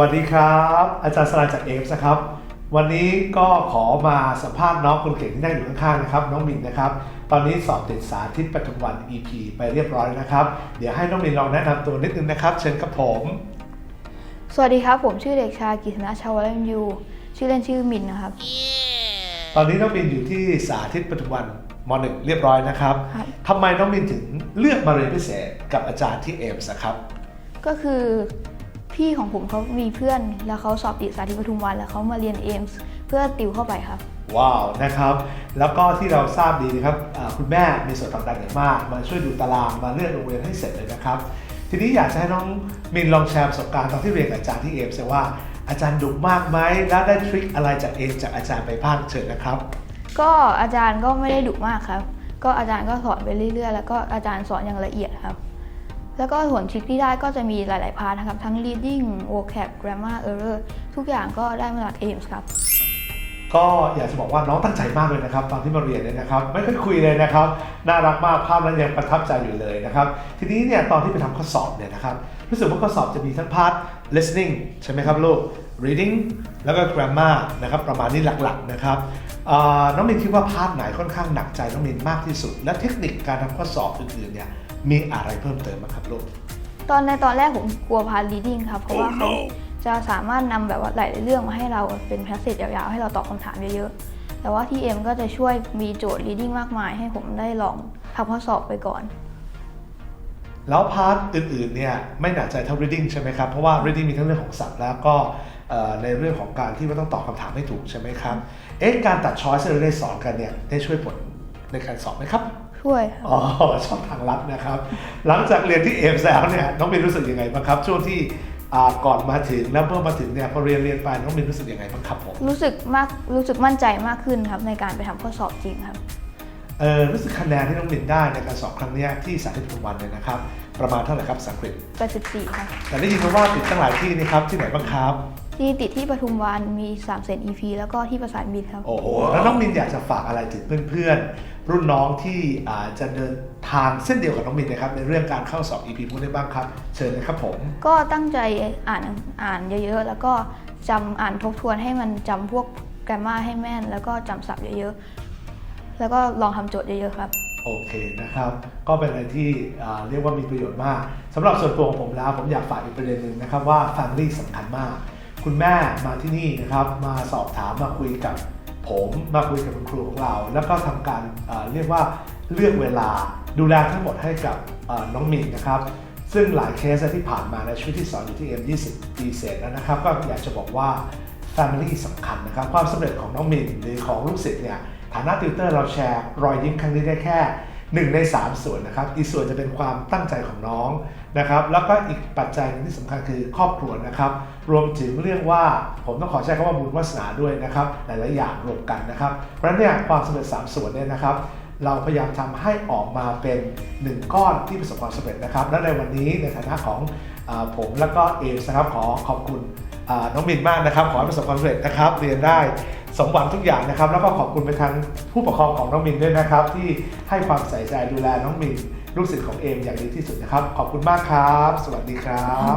วัสดีครับ อาจารย์สลายจากเอฟนะครับ วันนี้ก็ขอมาสัมภาษณ์น้องคนเก่งที่นั่งอยู่ข้างๆนะครับ น้องมินนะครับ ตอนนี้สอบติดสาธิตปทุมวัน EP ไปเรียบร้อยนะครับ เดี๋ยวให้น้องมินลองแนะนำตัวนิดนึงนะครับ เชิญกับผม สวัสดีครับ ผมชื่อเด็กชายกิษณะชาวรัญยู ชื่อเล่นชื่อมินนะครับ ตอนนี้น้องมินอยู่ที่สาธิตปทุมวันม .1 เรียบร้อยนะครับครับทำไมน้องมินถึงเลือกมาเรียนพิเศษกับอาจารย์ที่เอฟส์ครับ ก็คือ พี่ของผมเขามีเพื่อน แล้วเขาสอบติดสาธิตปทุมวัน แล้วเขามาเรียนเอมส์เพื่อติวเข้าไปครับ ว้าวนะครับ แล้วก็ที่เราทราบดีนะครับอ่าคุณแม่มีส่วนผลักดันอย่างมาก มาช่วยดูตารางมาเลือกโรงเรียนให้เสร็จเลยนะครับ ทีนี้อยากจะให้น้องมินลองแชร์ประสบการณ์ตอนที่เรียนกับอาจารย์ที่เอฟว่าอาจารย์ดุมากไหมแล้วได้ทริคอะไรจากเองจากอาจารย์ไปบ้างเชิญนะครับ ก็อาจารย์ก็ไม่ได้ดุมากครับ ก็อาจารย์ก็สอนไปเรื่อยๆ แล้วก็อาจารย์สอนอย่างละเอียดครับ แล้วก็ผลทริคที่ได้ก็จะมีหลาย ๆ พาร์ทนะครับ ทั้ง reading vocab grammar error ทุกอย่างก็ได้มาจาก AIMS ครับ ก็อยากจะบอกว่าน้องตั้งใจมากเลยนะครับ ตอนที่มาเรียนเนี่ยนะครับ ไม่ค่อยคุยเลยนะครับ น่ารักมากภาพนั้นยังประทับใจอยู่เลยนะครับ ทีนี้เนี่ยตอนที่ไปทำข้อสอบเนี่ยนะครับ รู้สึกว่าข้อสอบจะมีทั้งพาร์ท listening ใช่ไหมครับลูก reading แล้วก็ grammar นะครับประมาณนี้หลัก ๆ นะครับน้องมินคิดว่าพาร์ทไหนค่อนข้างหนักใจน้องมินมากที่สุด และเทคนิคการทำข้อสอบอื่น ๆ เนี่ย มีอะไรเพิ่มเติมไหมครับลูก ตอนในตอนแรกผมกลัวพาร์ท reading ครับ เพราะว่าเขาจะสามารถนำแบบว่าหลายๆเรื่องมาให้เราเป็นแพสเซจยาวๆ ให้เราตอบคำถามเยอะๆ แต่ว่าที่เอ็มก็จะช่วยมีโจทย์ reading มากมาย ให้ผมได้ลองทำข้อสอบไปก่อน แล้วพาร์ทอื่นๆเนี่ยไม่หนักใจเท่า reading ใช่ไหมครับ เพราะว่า reading มีทั้งเรื่องของศัพท์แล้วก็เอ่อในเรื่องของการที่ว่าต้องตอบคำถามให้ถูกใช่ไหมครับ เอ๊ะการตัดช้อยส์ที่เราได้สอนกันเนี่ยได้ช่วยผลในการสอบไหมครับ ช่วยครับ อ๋อช่องทางลัดนะครับ หลังจากเรียนที่เอฟแล้วเนี่ยน้องมินรู้สึกยังไงบ้างครับ ช่วงที่อ่าก่อนมาถึงแล้วเมื่อมาถึงเนี่ยพอเรียนเรียนไปน้องมินรู้สึกยังไงบ้างครับผมรู้สึกมากรู้สึกมั่นใจมากขึ้นครับในการไปทำข้อสอบจริงครับ เออรู้สึกคะแนนที่น้องมินได้ในการสอบครั้งเนี้ยที่สาธิตปทุมวันเนี่ยนะครับ ประมาณเท่าไหร่ครับภาษาอังกฤษ84ครับ แต่ได้ยินมาว่าติดตั้งหลายที่นี่ครับที่ไหนบ้างครับ ที่ติดที่ปทุมวันมี3เซน EP แล้วก็ที่ประสานมิตรครับ โอ้โห แล้วน้องมินอยากจะฝากอะไรถึงเพื่อนๆ รุ่นน้องที่อาจจะเดินทางเส้นเดียวกับน้องมินนะครับ ในเรื่องการเข้าสอบ EP พูดได้บ้างครับ เชิญเลยครับผม ก็ตั้งใจอ่านอ่านเยอะๆ แล้วก็จำอ่านทบทวนให้มันจำพวกแกรมมาให้แม่น แล้วก็จำศัพท์เยอะๆ แล้วก็ลองทำโจทย์เยอะๆครับโอเคนะครับ ก็เป็นอะไรที่อ่าเรียกว่ามีประโยชน์มากสำหรับส่วนตัวของผมแล้ว ผมอยากฝากอีกประเด็นหนึ่งนะครับว่า Family สำคัญมาก คุณแม่มาที่นี่นะครับ มาสอบถามมาคุยกับผมมาคุยกับคุณครูของเรา แล้วก็ทำการเรียกว่าเลือกเวลาดูแลทั้งหมดให้กับน้องมินนะครับ ซึ่งหลายเคสที่ผ่านมาในชีวิตที่สอนอยู่ที่ M20 ปีเศษแล้วนะครับ ก็อยากจะบอกว่า Family สำคัญนะครับ ความสำเร็จของน้องมินหรือของลูกศิษย์เนี่ยฐานะติวเตอร์เราแชร์รอยยิ้มครั้งนี้ได้แค่ 1 ใน 3 ส่วนนะครับ อีกส่วนจะเป็นความตั้งใจของน้องนะครับ แล้วก็อีกปัจจัยนึงที่สำคัญคือครอบครัวนะครับ รวมถึงเรื่องว่าผมต้องขอใช้คำว่าบุญวาสนาด้วยนะครับ หลายๆอย่างรวมกันนะครับ เพราะฉะนั้นเนี่ยความสำเร็จ 3 ส่วนเนี่ยนะครับเราพยายามทำให้ออกมาเป็น1ก้อนที่ประสบความสำเร็จนะครับ และในวันนี้ในฐานะของอผมแล้วก็เอส์นะครับขอขอบคุณน้องมินมากนะครับ ขอให้ประสบความสำเร็จนะครับ เรียนได้ สมหวังทุกอย่างนะครับ แล้วก็ขอบคุณไปทั้งผู้ปกครองของน้องมินด้วยนะครับ ที่ให้ความใส่ใจดูแลน้องมินลูกศิษย์ของเอมอย่างดีที่สุดนะครับ ขอบคุณมากครับ สวัสดีครับ